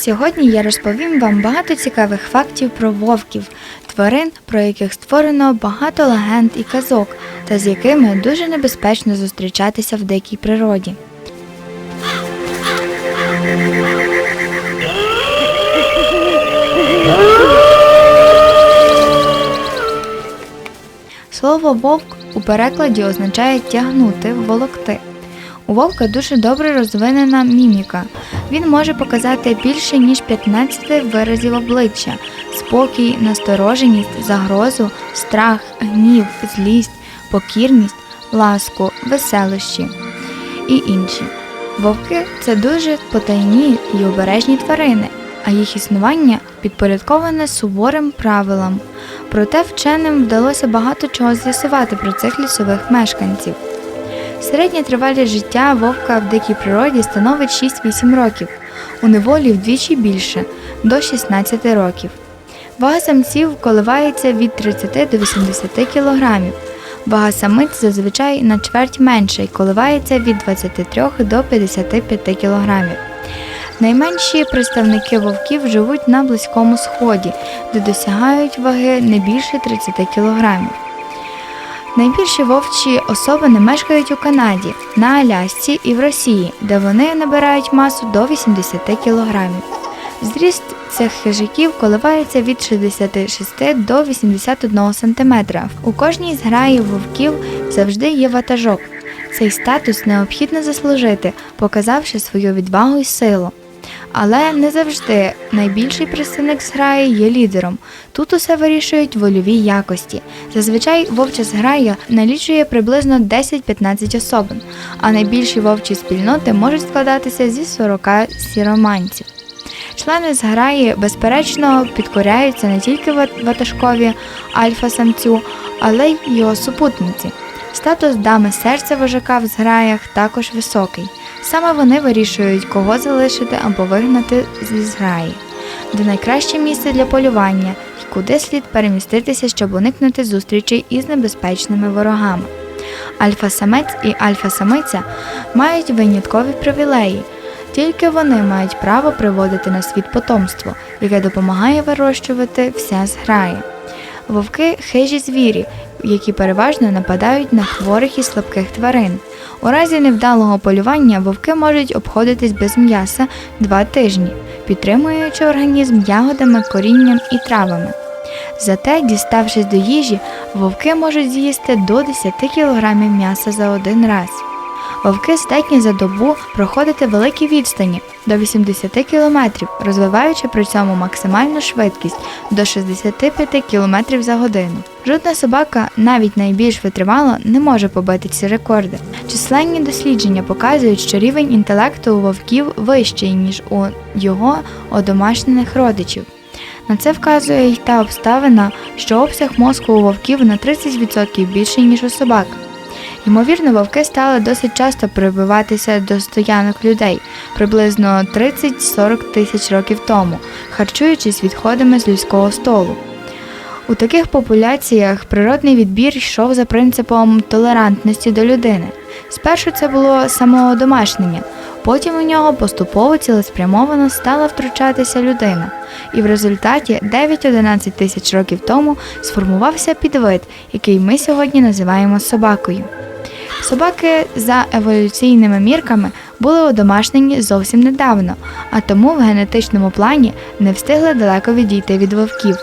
сьогодні я розповім вам багато цікавих фактів про вовків, тварин, про яких створено багато легенд і казок, та з якими дуже небезпечно зустрічатися в дикій природі. Слово вовк у перекладі означає тягнути, волокти. У вовка дуже добре розвинена міміка. Він може показати більше ніж 15 виразів обличчя: спокій, настороженість, загрозу, страх, гнів, злість, покірність, ласку, веселощі і інші. Вовки це дуже потайні і обережні тварини, а їх існування підпорядковане суворим правилам. Проте вченим вдалося багато чого з'ясувати про цих лісових мешканців. Середня тривалість життя вовка в дикій природі становить 6-8 років, у неволі вдвічі більше до 16 років. Вага самців коливається від 30 до 80 кг. Вага самиць зазвичай на чверть менша і коливається від 23 до 55 кг. Найменші представники вовків живуть на Близькому Сході, де досягають ваги не більше 30 кг. Найбільші вовчі особини мешкають у Канаді, на Алясці і в Росії, де вони набирають масу до 80 кг. Зріст цих хижаків коливається від 66 до 81 см. У кожній з граїв вовків завжди є ватажок. Цей статус необхідно заслужити, показавши свою відвагу і силу. Але не завжди найбільший представник зграї є лідером. Тут усе вирішують вольові якості. Зазвичай вовча зграя налічує приблизно 10-15 особин, а найбільші вовчі спільноти можуть складатися зі 40 сіроманців. Члени зграї, безперечно, підкоряються не тільки ватажкові альфа-самцю, але й його супутниці. Статус дами серця вожака в зграях також високий. Саме вони вирішують, кого залишити або вигнати зі зграї, де найкраще місце для полювання і куди слід переміститися, щоб уникнути зустрічей із небезпечними ворогами. Альфа-самець і альфа-самиця мають виняткові привілеї. Тільки вони мають право приводити на світ потомство, яке допомагає вирощувати вся зграя. Вовки хижі звірі, які переважно нападають на хворих і слабких тварин. У разі невдалого полювання вовки можуть обходитись без м'яса два тижні, підтримуючи організм ягодами, корінням і травами. Зате, діставшись до їжі, вовки можуть з'їсти до 10 кг м'яса за один раз. Вовки здатні за добу проходити великі відстані до 80 км, розвиваючи при цьому максимальну швидкість до 65 км за годину. Жодна собака, навіть найбільш витривала, не може побити ці рекорди. Численні дослідження показують, що рівень інтелекту у вовків вищий, ніж у його одомашнених родичів. На це вказує й та обставина, що обсяг мозку у вовків на 30% більший, ніж у собак. Ймовірно, вовки стали досить часто прибиватися до стоянок людей приблизно 30-40 тисяч років тому, харчуючись відходами з людського столу. У таких популяціях природний відбір йшов за принципом толерантності до людини. Спершу це було самоодомашнення, потім у нього поступово цілеспрямовано стала втручатися людина, і в результаті 9-11 тисяч років тому сформувався підвид, який ми сьогодні називаємо собакою. Собаки за еволюційними мірками були одомашнені зовсім недавно, а тому в генетичному плані не встигли далеко відійти від вовків.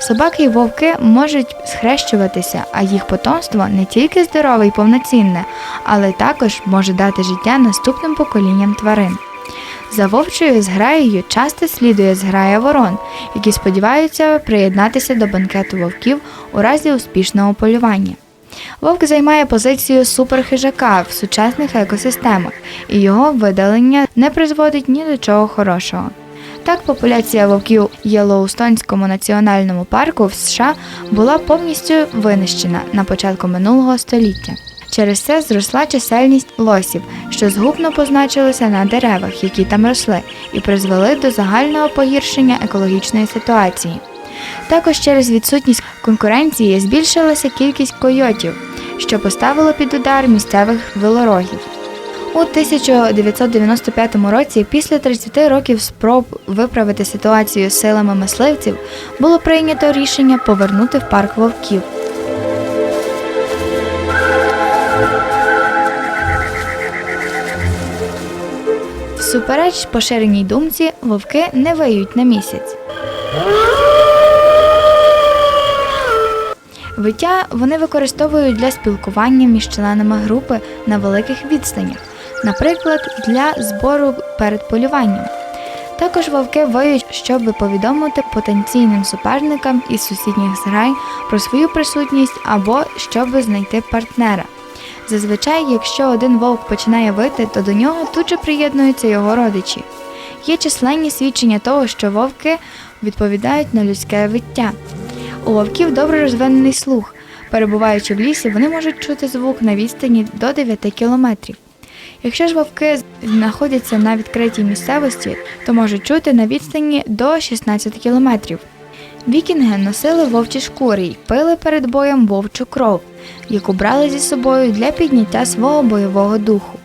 Собаки і вовки можуть схрещуватися, а їх потомство не тільки здорове і повноцінне, але також може дати життя наступним поколінням тварин. За вовчою зграєю часто слідує зграя ворон, які сподіваються приєднатися до банкету вовків у разі успішного полювання. Вовк займає позицію суперхижака в сучасних екосистемах, і його видалення не призводить ні до чого хорошого. Так, популяція вовків в Єлоустонському національному парку в США була повністю винищена на початку минулого століття. Через це зросла чисельність лосів, що згубно позначилися на деревах, які там росли, і призвели до загального погіршення екологічної ситуації. Також через відсутність конкуренції збільшилася кількість койотів, що поставило під удар місцевих велорогів. У 1995 році, після 30 років спроб виправити ситуацію силами мисливців, було прийнято рішення повернути в парк вовків. Всупереч поширеній думці, вовки не виють на місяць. Виття вони використовують для спілкування між членами групи на великих відстанях, наприклад, для збору перед полюванням. Також вовки виють, щоб повідомити потенційним суперникам із сусідніх зграй про свою присутність або щоб знайти партнера. Зазвичай, якщо один вовк починає вити, то до нього тут же приєднуються його родичі. Є численні свідчення того, що вовки відповідають на людське виття. У вовків добре розвинений слух. Перебуваючи в лісі, вони можуть чути звук на відстані до 9 кілометрів. Якщо ж вовки знаходяться на відкритій місцевості, то можуть чути на відстані до 16 кілометрів. Вікінги носили вовчі шкури й пили перед боєм вовчу кров, яку брали зі собою для підняття свого бойового духу.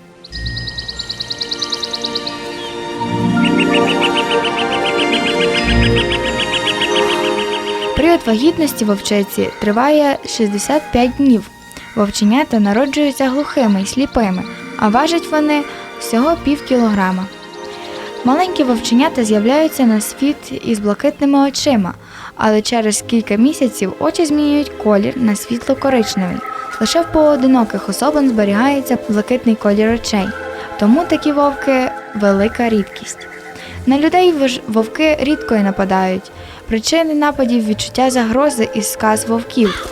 Вагітності вовчиці триває 65 днів. Вовченята народжуються глухими й сліпими, а важать вони всього пів кілограма. Маленькі вовченята з'являються на світ із блакитними очима, але через кілька місяців очі змінюють колір на світло-коричневий. Лише в поодиноких особин зберігається блакитний колір очей, тому такі вовки велика рідкість. На людей вовки рідко й нападають. Причини нападів відчуття загрози із сказ вовків.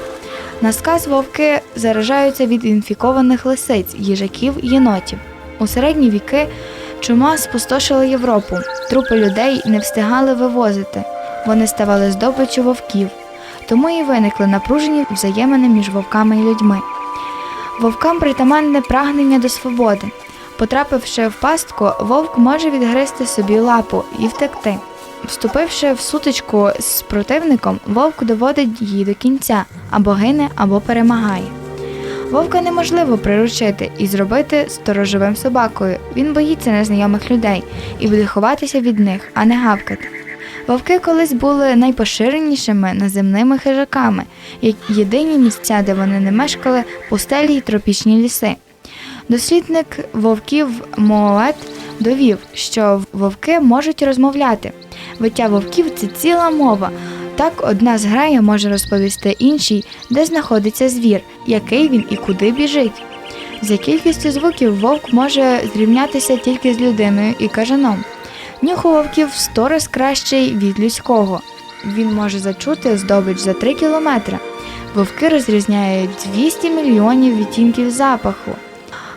На сказ вовки заражаються від інфікованих лисиць, їжаків і єнотів. У середні віки чума спустошила Європу. Трупи людей не встигали вивозити. Вони ставали здобиччю вовків. Тому і виникли напружені взаємини між вовками і людьми. Вовкам притаманне прагнення до свободи. Потрапивши в пастку, вовк може відгризти собі лапу і втекти. Вступивши в сутичку з противником, вовк доводить її до кінця або гине, або перемагає. Вовка неможливо приручити і зробити сторожовим собакою. Він боїться незнайомих людей і буде ховатися від них, а не гавкати. Вовки колись були найпоширенішими наземними хижаками, як єдині місця, де вони не мешкали, пустелі й тропічні ліси. Дослідник вовків Моет довів, що вовки можуть розмовляти. Виття вовків це ціла мова. Так одна зграя може розповісти іншій, де знаходиться звір, який він і куди біжить. За кількістю звуків вовк може зрівнятися тільки з людиною і кажаном. Нюх у вовків в сто раз кращий від людського. Він може зачути здобич за 3 кілометри. Вовки розрізняють 200 мільйонів відтінків запаху.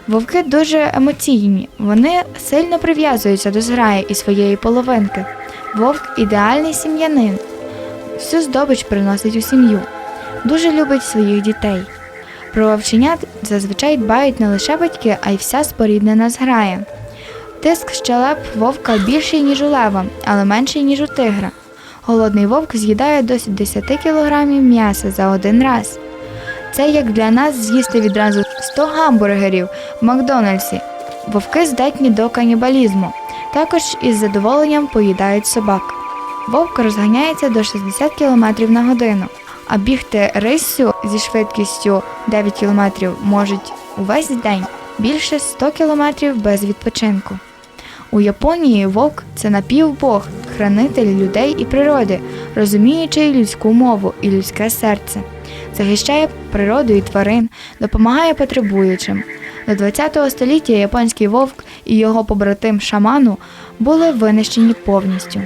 Вовки дуже емоційні, вони сильно прив'язуються до зграї і своєї половинки. Вовк ідеальний сім'янин. Всю здобич приносить у сім'ю. Дуже любить своїх дітей. Про вовченят зазвичай дбають не лише батьки, а й вся споріднена зграя. Тиск щелеп вовка більший, ніж у лева, але менший, ніж у тигра. Голодний вовк з'їдає до 10 кг м'яса за один раз. Це як для нас з'їсти відразу 100 гамбургерів в Макдональдсі. Вовки здатні до канібалізму. Також із задоволенням поїдають собак. Вовк розганяється до 60 км на годину, а бігти риссю зі швидкістю 9 км можуть увесь день більше 100 км без відпочинку. У Японії вовк це напівбог, хранитель людей і природи, розуміючий людську мову і людське серце, захищає природу і тварин, допомагає потребуючим. До 20 століття японський вовк і його побратим шаману були винищені повністю.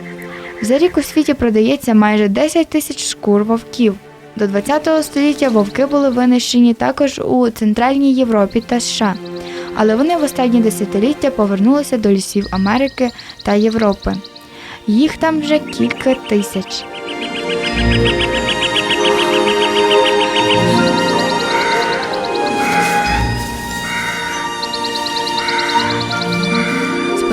За рік у світі продається майже 10 тисяч шкур вовків. До 20 століття вовки були винищені також у Центральній Європі та США, але вони в останні десятиліття повернулися до лісів Америки та Європи. Їх там вже кілька тисяч.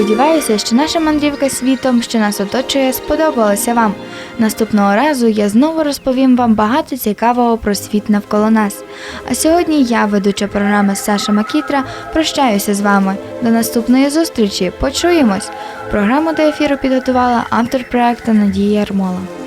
Сподіваюся, що наша мандрівка світом, що нас оточує, сподобалася вам. Наступного разу я знову розповім вам багато цікавого про світ навколо нас. А сьогодні я, ведуча програми Саша Макітра, прощаюся з вами. До наступної зустрічі. Почуємось! Програму до ефіру підготувала автор проекту Надія Ярмола.